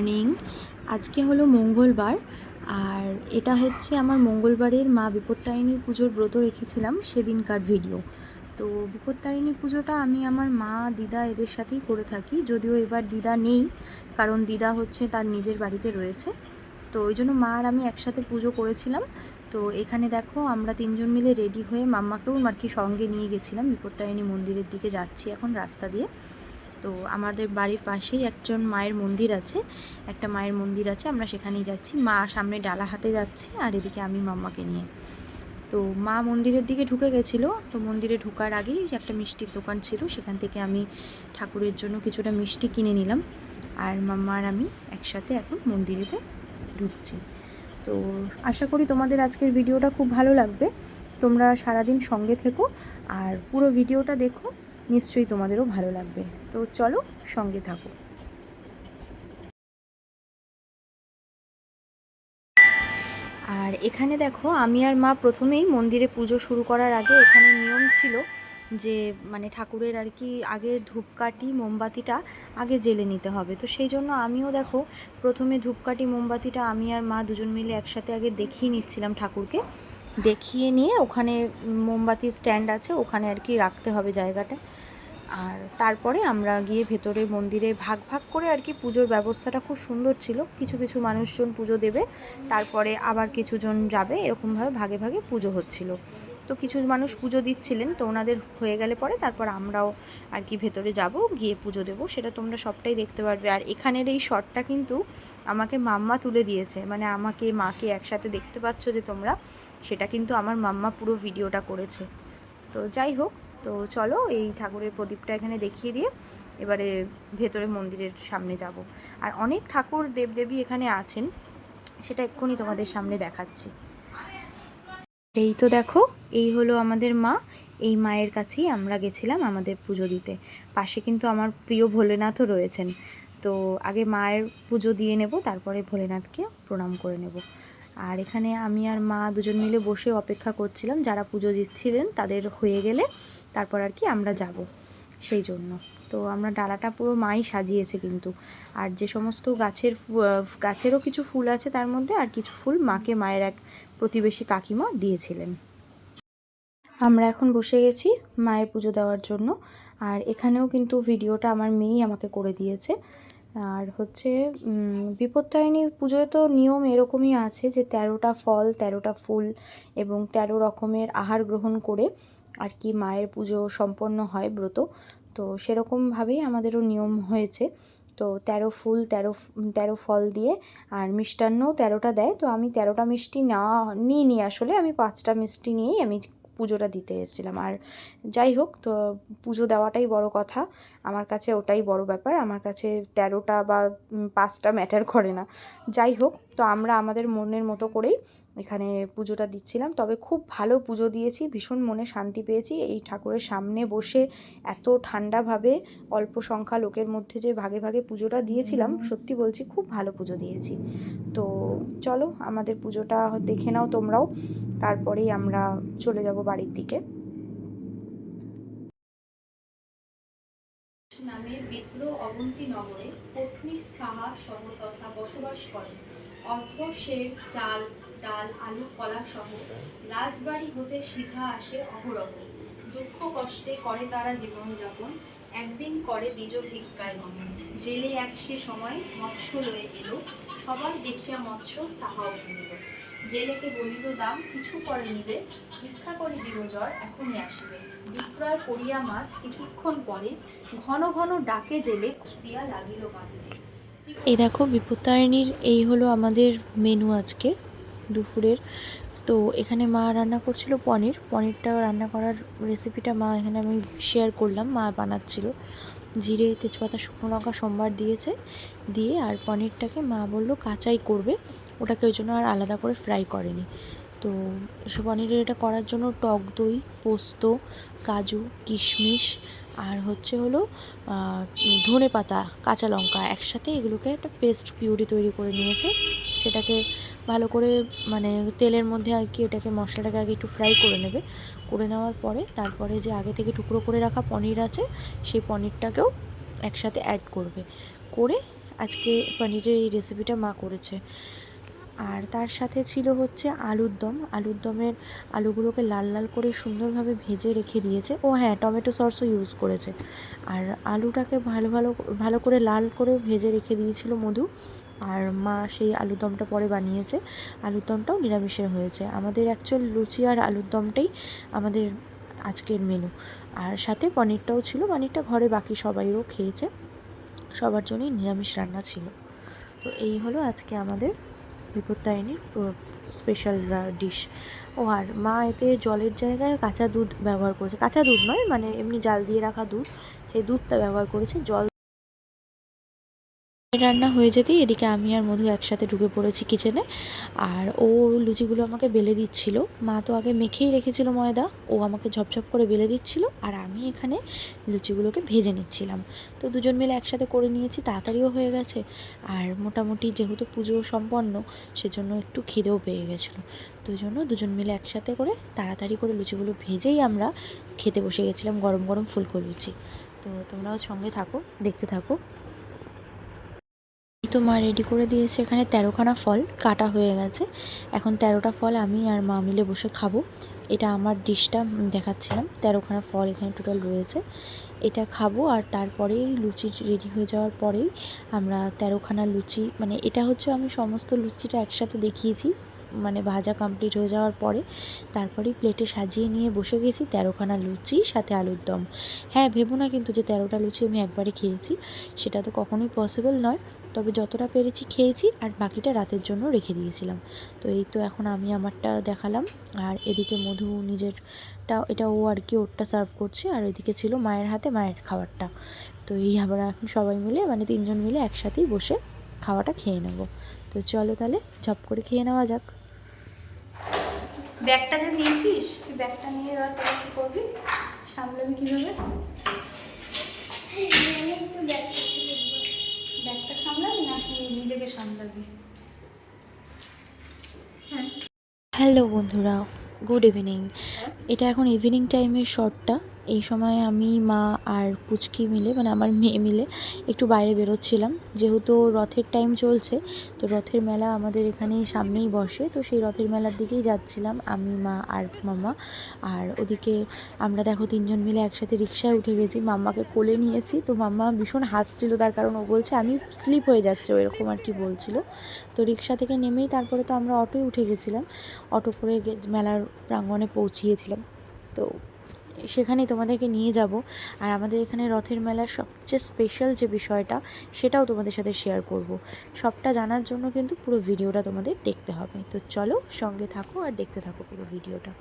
Morning আজকে হলো মঙ্গলবার, আর এটা হচ্ছে আমার মঙ্গলবারের মা বিপত্তারিণী পুজোর ব্রত রেখেছিলাম সেদিনকার ভিডিও তো বিপত্তারিণী পুজোটা আমি আমার মা, দিদা এদের সাথেই করে থাকি, যদিও এবার দিদা নেই, কারণ দিদা হচ্ছে তার নিজের বাড়িতে রয়েছে। তো ওই জন্য মা আর আমি একসাথে পুজো করেছিলাম। তো এখানে দেখো আমরা তিনজন মিলে রেডি হয়ে মাম্মাকেও আর কি সঙ্গে নিয়ে গেছিলাম, বিপত্তারিণী মন্দিরের দিকে যাচ্ছি এখন রাস্তা দিয়ে। তো আমাদের বাড়ির পাশেই একজন মায়ের মন্দির আছে। একটা মায়ের মন্দির আছে, আমরা সেখানেই যাচ্ছি। মা সামনে ডালা হাতে যাচ্ছে আর এদিকে আমি মাম্মাকে নিয়ে। তো মা মন্দিরের দিকে ঢুকে গেছিল। তো মন্দিরে ঢোকার আগেই একটা মিষ্টির দোকান ছিল। সেখান থেকে আমি ঠাকুরের জন্য কিছুটা মিষ্টি কিনে নিলাম। আর মাম্মা আর আমি একসাথে এখন মন্দিরেতে ঢুকছি। তো আশা করি তোমাদের আজকের ভিডিওটা খুব ভালো লাগবে। তোমরা সারাদিন সঙ্গে থেকো। আর পুরো ভিডিওটা দেখো। নিশ্চয়ই তোমাদেরও ভালো লাগবে। তো চলো সঙ্গে থাকো। আর এখানে দেখো, আমি আর মা প্রথমেই মন্দিরে পুজো শুরু করার আগে এখানে নিয়ম ছিল যে মানে ঠাকুরের আর কি আগে ধূপকাঠি, মোমবাতিটা আগে জেলে নিতে হবে। তো সেই জন্য আমিও দেখো, প্রথমে ধূপকাঠি, মোমবাতিটা আমি আর মা দুজন মিলে একসাথে আগে দেখিয়ে নিচ্ছিলাম ঠাকুরকে। দেখিয়ে নিয়ে ওখানে মোমবাতির স্ট্যান্ড আছে, ওখানে আর কি রাখতে হবে জায়গাটা। আর তারপরে আমরা গিয়ে ভেতরে মন্দিরে ভাগ ভাগ করে আর কি পুজোর ব্যবস্থাটা খুব সুন্দর ছিল। কিছু কিছু মানুষজন পুজো দেবে, তারপরে আবার কিছুজন যাবে, এরকমভাবে ভাগে ভাগে পুজো হচ্ছিল। তো কিছু মানুষ পুজো দিচ্ছিলেন, তো ওনাদের হয়ে গেলে পরে তারপর আমরাও আর কি ভেতরে যাব, গিয়ে পুজো দেবো। সেটা তোমরা সবটাই দেখতে পারবে। আর এখানের এই শটটা কিন্তু আমাকে মাম্মা তুলে দিয়েছে। মানে আমাকে, মাকে একসাথে দেখতে পাচ্ছ যে তোমরা। সেটা কিন্তু আমার মাম্মা পুরো ভিডিওটা করেছে। তো যাই হোক, তো চলো এই ঠাকুরের প্রদীপটা এখানে দেখিয়ে দিয়ে এবারে ভেতরে মন্দিরের সামনে যাব। আর অনেক ঠাকুর দেবদেবী এখানে আছেন, সেটা এক্ষুনি তোমাদের সামনে দেখাচ্ছি। এই তো দেখো, এই হলো আমাদের মা, এই মায়ের কাছেই আমরা গেছিলাম আমাদের পুজো দিতে। পাশে কিন্তু আমার প্রিয় ভোলেনাথও রয়েছেন। তো আগে মায়ের পুজো দিয়ে নেব, তারপরে ভোলেনাথকে প্রণাম করে নেব। আর এখানে আমি আর মা দুজন মিলে বসে অপেক্ষা করছিলাম, যারা পুজো দিচ্ছিলেন তাদের হয়ে গেলে তারপর আর কি আমরা যাব সেই জন্য। তো আমরা ডালাটা পুরো মাই সাজিয়েছে কিন্তু। আর যে সমস্ত গাছের গাছেরও কিছু ফুল আছে তার মধ্যে আর কিছু ফুল মাকে মায়ের এক প্রতিবেশী কাকিমা দিয়েছিলেন। আমরা এখন বসে গেছি মায়ের পুজো দেওয়ার জন্য। আর এখানেও কিন্তু ভিডিওটা আমার মেয়েই আমাকে করে দিয়েছে। আর হচ্ছে বিপত্তারিণী পুজোয় তো নিয়ম এরকমই আছে যে তেরোটা ফল, তেরোটা ফুল এবং তেরো রকমের আহার গ্রহণ করে আর কি মায়ের পুজো সম্পন্ন হয় ব্রত। তো সেরকমভাবেই আমাদেরও নিয়ম হয়েছে। তো তেরো ফুল, তেরো তেরো ফল দিয়ে আর মিষ্টান্নও তেরোটা দেয়। তো আমি তেরোটা মিষ্টি না নিই নি আসলে। আমি পাঁচটা মিষ্টি নিয়েই আমি পুজোটা দিতে এসেছিলাম। আর যাই হোক, তো পুজো দেওয়াটাই বড় কথা। আমার কাছে ওটাই বড় ব্যাপার। আমার কাছে তেরোটা বা পাঁচটা ম্যাটার করে না। যাই হোক, তো আমরা আমাদের মনের মতো করেই এখানে পুজোটা দিচ্ছিলাম। তবে খুব ভালো পুজো দিয়েছি ভীষণ মনে শান্তি পেয়েছি। এই ঠাকুরের সামনে বসে এত ঠান্ডাভাবে অল্প সংখ্যা লোকের মধ্যে যে ভাগে ভাগে পুজোটা দিয়েছিলাম সত্যি বলছি খুব ভালো পুজো দিয়েছি। তো চলো আমাদের পুজোটা দেখে নাও তোমরাও। তারপরেই আমরা চলে যাব বাড়ির দিকে। নামে বিপ্র অবন্তী নগরে পত্নী স্থাহা সহ তথা বসবাস করেন। অর্থ শের চাল ডাল, আলু, কলা সহ রাজবাড়ি হতে সিধা আসে অহরহ। দুঃখ কষ্টে করে তারা জীবনযাপন, একদিন করে দ্বিজ ভিক্ষায় গমন জেলে এক সে সময় মৎস্য লয়ে এলো, সবার দেখিয়া মৎস্য স্থাহাও কিনিল জেলেকে বলিল, দাম কিছু পরে নিবে, ভিক্ষা করে দিবজর এখনই আসিবে। বিক্রয় করিয়া মাছ কিছুক্ষণ পরে ঘন ঘন ডাকে জেলে দিয়া লাগিল কাঁদিতে এই দেখো বিপত্তারিণীর, এই হলো আমাদের মেনু আজকে। দুপুরের। তো এখানে মা রান্না করছিল পনির। পনিরটা রান্না করার রেসিপিটা মা এখানে আমি শেয়ার করলাম। মা বানাচ্ছিল। জিরে, তেজপাতা, শুকনো লঙ্কা, সোমবার দিয়েছে। দিয়ে আর পনিরটাকে মা বলল কাঁচাই করবে। ওটাকে ওই জন্য আর আলাদা করে ফ্রাই করেনি। তো সে পনিরের এটা করার জন্য টক দই, পোস্ত, কাজু, কিশমিশ আর হচ্ছে হলো ধনে পাতা, কাঁচা লঙ্কা একসাথে এগুলোকে একটা পেস্ট পিউরি তৈরি করে নিয়েছে। সেটাকে ভালো করে মানে তেলের মধ্যে আর কি এটাকে মশলাটাকে আগে একটু ফ্রাই করে নেবে। করে নেওয়ার পরে তারপরে যে আগে থেকে টুকরো করে রাখা পনির আছে, সেই পনিরটাকেও একসাথে অ্যাড করবে। করে আজকে পনিরের এই রেসিপিটা মা করেছে। আর তার সাথে ছিল হচ্ছে আলুর দম। আলুর দমের আলুগুলোকে লাল লাল করে সুন্দরভাবে ভেজে রেখে দিয়েছে। ও হ্যাঁ টমেটো সসও ইউজ করেছে। আর আলুটাকে ভালো ভালো ভালো করে লাল করে ভেজে রেখে দিয়েছিল মধু। আর মা সেই আলুর দমটা পরে বানিয়েছে। আলুর দমটাও নিরামিষের হয়েছে। আমাদের অ্যাকচুয়াল লুচি আর আলুর দমটাই আমাদের আজকের মেনু আর সাথে পনিরটাও ছিল। পনিরটা ঘরে বাকি সবাইও খেয়েছে। সবার জন্যই নিরামিষ রান্না ছিল। তো এই হলো আজকে আমাদের বিপত্তারিণীর স্পেশাল ডিশ ও আর মা এতে জলের জায়গায় কাঁচা দুধ ব্যবহার করেছে। কাঁচা দুধ নয় মানে এমনি জাল দিয়ে রাখা দুধ। সেই দুধটা ব্যবহার করেছে। জল রান্না হয়ে যেতেই এদিকে আমি আর মধু একসাথে ঢুকে পড়েছি কিচেনে। আর ও লুচিগুলো আমাকে বেলে দিচ্ছিল। মা তো আগে মেখেই রেখেছিল ময়দা। ও আমাকে ঝপঝপ করে বেলে দিচ্ছিল আর আমি এখানে লুচিগুলোকে ভেজে নিচ্ছিলাম। তো দুজন মিলে একসাথে করে নিয়েছি, তাড়াতাড়িও হয়ে গেছে। আর মোটামুটি যেহেতু পুজো সম্পন্ন, সেজন্য একটু খিদেও পেয়ে গেছিল। তো জন্য দুজন মিলে একসাথে করে তাড়াতাড়ি করে লুচিগুলো ভেজেই আমরা খেতে বসে গেছিলাম গরম গরম ফুলকো লুচি। তো তোমরাও সঙ্গে থাকো, দেখতে থাকো। তো মা রেডি করে দিয়েছে। এখানে তেরোখানা ফল কাটা হয়ে গেছে। এখন তেরোটা ফল আমি আর মা মিলে বসে খাব। এটা আমার ডিশটা দেখাচ্ছিলাম। তেরোখানা ফল এখানে টোটাল রয়েছে। এটা খাব আর তারপরেই লুচি রেডি হয়ে যাওয়ার পরেই আমরা তেরোখানা লুচি মানে এটা হচ্ছে আমি সমস্ত লুচিটা একসাথে দেখিয়েছি। মানে ভাজা কমপ্লিট হয়ে যাওয়ার পরে তারপরেই প্লেটে সাজিয়ে নিয়ে বসে গেছি তেরোখানা লুচি, সাথে আলুর দম। হ্যাঁ ভেবো না কিন্তু যে তেরোটা লুচি আমি একবারে খেয়েছি, সেটা তো কখনোই পসিবল নয়। তবে যতটা পেরেছি খেয়েছি আর বাকিটা রাতের জন্য রেখে দিয়েছিলাম। তো এই তো এখন আমি আমারটা দেখালাম। আর এদিকে মধু নিজেরটা, এটা ও আর কি ওরটা সার্ভ করছে। আর এদিকে ছিল মায়ের হাতে মায়ের খাবারটা। তো এই আমরা এখন সবাই মিলে মানে তিনজন মিলে একসাথেই বসে খাওয়াটা খেয়ে নেব। তো চলো তাহলে, ঝপ করে খেয়ে নেওয়া যাক। ব্যাগটা যে নিয়েছিস? তুই ব্যাগটা নিয়ে এবার তোরা কী করবি? সামলাবি কীভাবে? ব্যাগটা সামলাবি নাকি নিজেকে সামলাবি? হ্যালো বন্ধুরা গুড ইভিনিং। এটা এখন ইভিনিং টাইমের শটটা। এই সময় আমি, মা আর পুচকি মিলে মানে আমার মেয়ে মিলে একটু বাইরে বেরোচ্ছিলাম। যেহেতু রথের টাইম চলছে, তো রথের মেলা আমাদের এখানেই সামনেই বসে। তো সেই রথের মেলার দিকেই যাচ্ছিলাম, আমি, মা আর মামা। আর ওদিকে আমরা দেখো তিনজন মিলে একসাথে রিক্সায় উঠে গেছি। মাম্মাকে কোলে নিয়েছি। তো মাম্মা ভীষণ হাসছিল, তার কারণ ও বলছে, আমি স্লিপ হয়ে যাচ্ছে এরকম আর কি বলছিল। তো রিক্সা থেকে নেমেই তারপরে তো আমরা অটোয় উঠে গেছিলাম। অটো করে মেলার প্রাঙ্গণে পৌঁছিয়েছিলাম। তো সেখানেই তোমাদেরকে নিয়ে যাব। আর আমাদের এখানে রথের মেলার সবচেয়ে স্পেশাল যে বিষয়টা, সেটাও তোমাদের সাথে শেয়ার করব। সবটা জানার জন্য কিন্তু পুরো ভিডিওটা তোমাদের দেখতে হবে। তো চলো সঙ্গে থাকো আর দেখতে থাকো পুরো ভিডিওটা